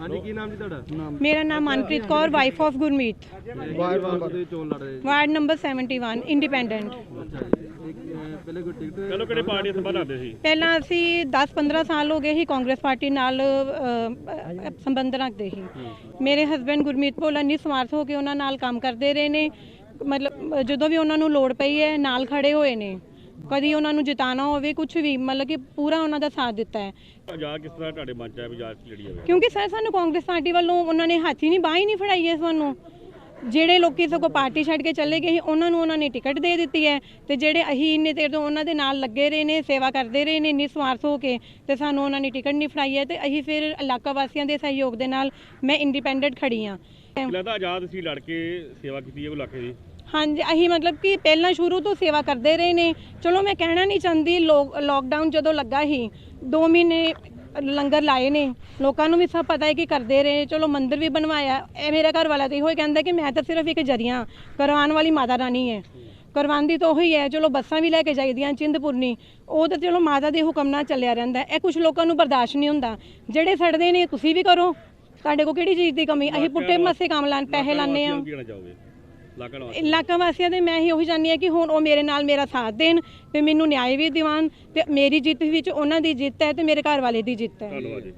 ਹਾਂਜੀ ਕੀ ਨਾਮ ਜੀ ਤੁਹਾਡਾ? ਮੇਰਾ ਨਾਮ Manpreet Kaur wife of Gurmeet. Ward number 71 independent ਪਹਿਲੇ ਕੋਈ ਟਿਕਟ ਚਲੋ ਕਿਹੜੇ ਪਾਰਟੀ ਤੋਂ ਬਣਾਉਂਦੇ ਸੀ? ਪਹਿਲਾਂ ਅਸੀਂ 10-15 ਸਾਲ ਹੋ ਗਏ ਹੀ ਕਾਂਗਰਸ ਪਾਰਟੀ ਨਾਲ ਸੰਬੰਧ ਰੱਖਦੇ ਸੀ। ਮੇਰੇ ਹਸਬੰਡ ਗੁਰਮੀਤ ਭੋਲਾ ਨਿਸਵਾਰਥ ਹੋ ਕੇ ਉਹਨਾਂ ਨਾਲ ਕੰਮ ਕਰਦੇ ਰਹੇ ਨੇ। ਮਤਲਬ ਜਦੋਂ ਵੀ ਉਹਨਾਂ ਨੂੰ ਲੋੜ ਪਈ ਹੈ ਨਾਲ ਖੜੇ ਹੋਏ ਨੇ। ਕਦੀ ਉਹਨਾਂ ਨੂੰ ਜਿਤਾਣਾ ਹੋਵੇ ਕੁਝ ਵੀ ਮਤਲਬ ਕਿ ਪੂਰਾ ਉਹਨਾਂ ਦਾ ਸਾਥ ਦਿੱਤਾ ਹੈ। ਜਾ ਕਿਸ ਤਰ੍ਹਾਂ ਤੁਹਾਡੇ ਮਨ ਚ ਆਇਆ ਵੀ ਜਾ ਲੜੀ ਜਾਵੇ ਕਿਉਂਕਿ ਸਰ ਸਾਨੂੰ ਕਾਂਗਰਸ ਪਾਰਟੀ ਵੱਲੋਂ ਉਹਨਾਂ ਨੇ ਹੱਥ ਹੀ ਨਹੀਂ ਬਾਹ ਹੀ ਨਹੀਂ ਫੜਾਈ ਹੈ ਸਾਨੂੰ ਜਿਹੜੇ ਲੋਕੀ ਸਗੋਂ ਪਾਰਟੀ ਛੱਡ ਕੇ ਚੱਲੇ ਗਏ ਸੀ ਉਹਨਾਂ ਨੂੰ ਉਹਨਾਂ ਨੇ ਟਿਕਟ ਦੇ ਦਿੱਤੀ ਹੈ ਤੇ ਜਿਹੜੇ ਅਸੀਂ ਇੰਨੇ ਦੇਰ ਤੋਂ ਉਹਨਾਂ ਦੇ ਨਾਲ ਲੱਗੇ ਰਹੇ ਨੇ ਸੇਵਾ ਕਰਦੇ ਰਹੇ ਨੇ ਨਿਸਵਾਰਥ ਹੋ ਕੇ ਤੇ ਸਾਨੂੰ ਉਹਨਾਂ ਨੇ ਟਿਕਟ ਨਹੀਂ ਫੜਾਈ ਹੈ ਤੇ ਅਸੀਂ ਫਿਰ ਇਲਾਕਾ ਵਾਸੀਆਂ ਦੇ ਸਹਿਯੋਗ ਦੇ ਨਾਲ ਮੈਂ ਇੰਡੀਪੈਂਡੈਂਟ ਖੜੀ ਹਾਂ। ਲੱਗਦਾ ਆਜ਼ਾਦ ਸੀ ਲੜ ਕੇ ਸੇਵਾ ਕੀਤੀ ਹੈ ਉਹ ਇਲਾਕੇ ਦੀ? ਹਾਂਜੀ ਅਸੀਂ ਮਤਲਬ ਕਿ ਪਹਿਲਾਂ ਸ਼ੁਰੂ ਤੋਂ ਸੇਵਾ ਕਰਦੇ ਰਹੇ ਨੇ। ਚਲੋ ਮੈਂ ਕਹਿਣਾ ਨਹੀਂ ਚਾਹੁੰਦੀ ਲੋਕ ਲੋਕਡਾਊਨ ਜਦੋਂ ਲੱਗਾ ਸੀ 2 ਮਹੀਨੇ ਲੰਗਰ ਲਾਏ ਨੇ। ਲੋਕਾਂ ਨੂੰ ਵੀ ਸਭ ਪਤਾ ਹੈ ਕਿ ਕਰਦੇ ਰਹੇ। ਚਲੋ ਮੰਦਿਰ ਵੀ ਬਣਵਾਇਆ। ਇਹ ਮੇਰਾ ਘਰ ਵਾਲਾ ਤੇ ਇਹੋ ਹੀ ਕਹਿੰਦਾ ਕਿ ਮੈਂ ਤਾਂ ਸਿਰਫ ਇੱਕ ਜਰੀਆ ਕਰਵਾਉਣ ਵਾਲੀ ਮਾਤਾ ਰਾਣੀ ਹੈ। ਕਰਵਾਉਂਦੀ ਤਾਂ ਉਹੀ ਹੈ। ਚਲੋ ਬੱਸਾਂ ਵੀ ਲੈ ਕੇ ਜਾਈਦੀਆਂ ਚਿੰਤਪੁਰਨੀ ਉਹ ਤਾਂ ਚਲੋ ਮਾਤਾ ਦੇ ਹੁਕਮ ਨਾਲ ਚੱਲਿਆ ਰਹਿੰਦਾ ਇਹ ਕੁਝ ਲੋਕਾਂ ਨੂੰ ਬਰਦਾਸ਼ਤ ਨਹੀਂ ਹੁੰਦਾ। ਜਿਹੜੇ ਸੜਦੇ ਨੇ ਤੁਸੀਂ ਵੀ ਕਰੋ। ਤੁਹਾਡੇ ਕੋਲ ਕਿਹੜੀ ਚੀਜ਼ ਦੀ ਕਮੀ? ਅਸੀਂ ਪੁੱਟੇ ਮੱਸੇ ਕੰਮ ਲਾਣ ਪੈਸੇ ਲਾਣੇ ਆ ਕੀ ਇਲਾਕਾ ਵਾਸੀਆਂ ਦੇ ਮੈਂ ਹੀ ਉਹੀ ਚਾਹੁੰਦੀ ਹਾਂ ਕਿ ਹੁਣ ਉਹ ਮੇਰੇ ਨਾਲ ਮੇਰਾ ਸਾਥ ਦੇਣ ਤੇ ਮੈਨੂੰ ਨਿਆਂ ਵੀ ਦਿਵਾਉਣ ਤੇ ਮੇਰੀ ਜਿੱਤ ਵਿੱਚ ਉਹਨਾਂ ਦੀ ਜਿੱਤ ਹੈ ਤੇ ਮੇਰੇ ਘਰ ਵਾਲੇ ਦੀ ਜਿੱਤ ਹੈ। ਧੰਨਵਾਦ ਜੀ।